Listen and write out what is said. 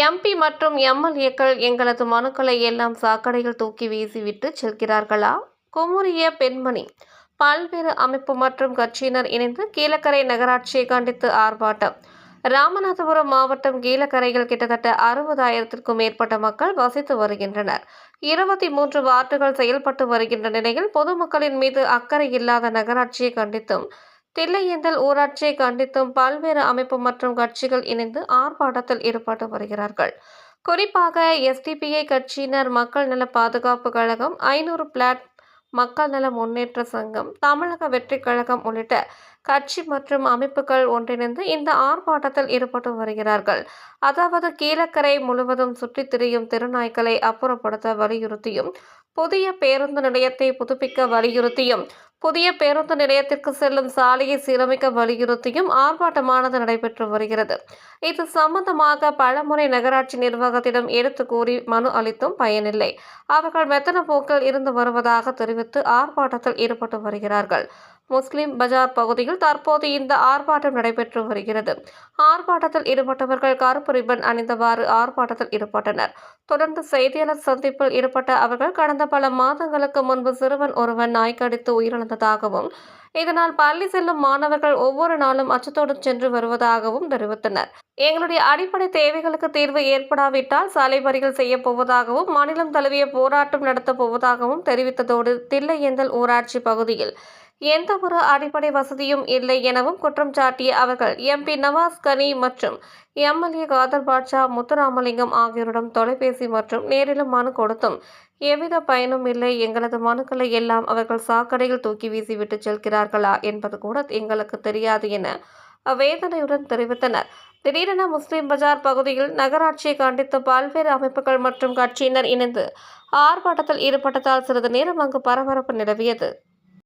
MP மற்றும் எம்எல்ஏக்கள் எங்களது மனுக்களை எல்லாம் சாக்கடையில் தூக்கி வீசிவிட்டு செல்கிறார்களா? குமுறிய பெண்மணி பல்வேறு அமைப்பு மற்றும் கட்சியினர் இணைந்து கீழக்கரை நகராட்சியை கண்டித்து ஆர்ப்பாட்டம். ராமநாதபுரம் மாவட்டம் கீழக்கரையில் கிட்டத்தட்ட அறுபதாயிரத்திற்கும் மேற்பட்ட மக்கள் வசித்து வருகின்றனர். இருபத்தி மூன்று வார்டுகள் செயல்பட்டு வருகின்ற நிலையில் பொதுமக்களின் மீது அக்கறை இல்லாத நகராட்சியை கண்டித்தும் தில்லையேந்தல் ஊராட்சியை கண்டித்தும் பல்வேறு அமைப்பு மற்றும் கட்சிகள் இணைந்து ஆர்ப்பாட்டத்தில் ஈடுபட்டு வருகிறார்கள். குறிப்பாக எஸ்டிபிஐ கட்சியினர் மக்கள் நல பாதுகாப்பு கழகம் ஐநூறு பிளாட் மக்கள் நல முன்னேற்ற சங்கம் தமிழக வெற்றி கழகம் உள்ளிட்ட கட்சி மற்றும் அமைப்புகள் ஒன்றிணைந்து இந்த ஆர்ப்பாட்டத்தில் ஈடுபட்டு வருகிறார்கள். அதாவது கீழக்கரை முழுவதும் சுற்றித் திரியும் திருநாய்களை அப்புறப்படுத்த வலியுறுத்தியும் புதிய பேருந்து நிலையத்தை புதுப்பிக்க வலியுறுத்தியும் புதிய பேருந்து நிலையத்திற்கு செல்லும் சாலையை சீரமைக்க வலியுறுத்தியும் ஆர்ப்பாட்டமானது நடைபெற்று வருகிறது. இது சம்பந்தமாக பலமுறை நகராட்சி நிர்வாகத்திடம் எடுத்து கூறி மனு அளித்தும் பயனில்லை. அவர்கள் மெத்தன போக்கில் இருந்து வருவதாக தெரிவித்து ஆர்ப்பாட்டத்தில் ஈடுபட்டு வருகிறார்கள். முஸ்லிம் பஜார் பகுதியில் தற்போது இந்த ஆர்ப்பாட்டம் நடைபெற்று வருகிறது. ஆர்ப்பாட்டத்தில் ஈடுபட்டவர்கள் கருப்பு ரிப்பன் அணிந்தவாறு ஆர்ப்பாட்டத்தில் ஈடுபட்டனர். தொடர்ந்து செய்தியாளர் சந்திப்பில் ஈடுபட்ட அவர்கள் கடந்த பல மாதங்களுக்கு முன்பு சிறுவன் ஒருவன் நாய்க்கடித்து உயிரிழந்ததாகவும் இதனால் பள்ளி செல்லும் மாணவர்கள் ஒவ்வொரு நாளும் அச்சத்தோடு சென்று வருவதாகவும் தெரிவித்தனர். எங்களுடைய அடிப்படை தேவைகளுக்கு தீர்வு ஏற்படாவிட்டால் சாலை மறியல் செய்யப் போவதாகவும் மாநிலம் தழுவிய போராட்டம் நடத்தப் போவதாகவும் தெரிவித்ததோடு தில்லையேந்தல் ஊராட்சி பகுதியில் எந்த ஒரு அடிப்படை வசதியும் இல்லை எனவும் குற்றம் சாட்டிய அவர்கள் எம்பி நவாஸ் கனி மற்றும் எம்எல்ஏ காதர் பாட்ஷா முத்துராமலிங்கம் ஆகியோரிடம் தொலைபேசி மற்றும் நேரிலும் மனு கொடுத்தும் எவ்வித பயனும் இல்லை. எங்களது மனுக்களை எல்லாம் அவர்கள் சாக்கடையில் தூக்கி வீசிவிட்டு செல்கிறார்களா என்பது கூட எங்களுக்கு தெரியாது என வேதனையுடன் தெரிவித்தனர். திடீரென முஸ்லிம் பஜார் பகுதியில் நகராட்சியை கண்டித்து பல்வேறு அமைப்புகள் மற்றும் கட்சியினர் இணைந்து ஆர்ப்பாட்டத்தில் ஈடுபட்டதால் சிறிது நேரம் அங்கு பரபரப்பு நிலவியது.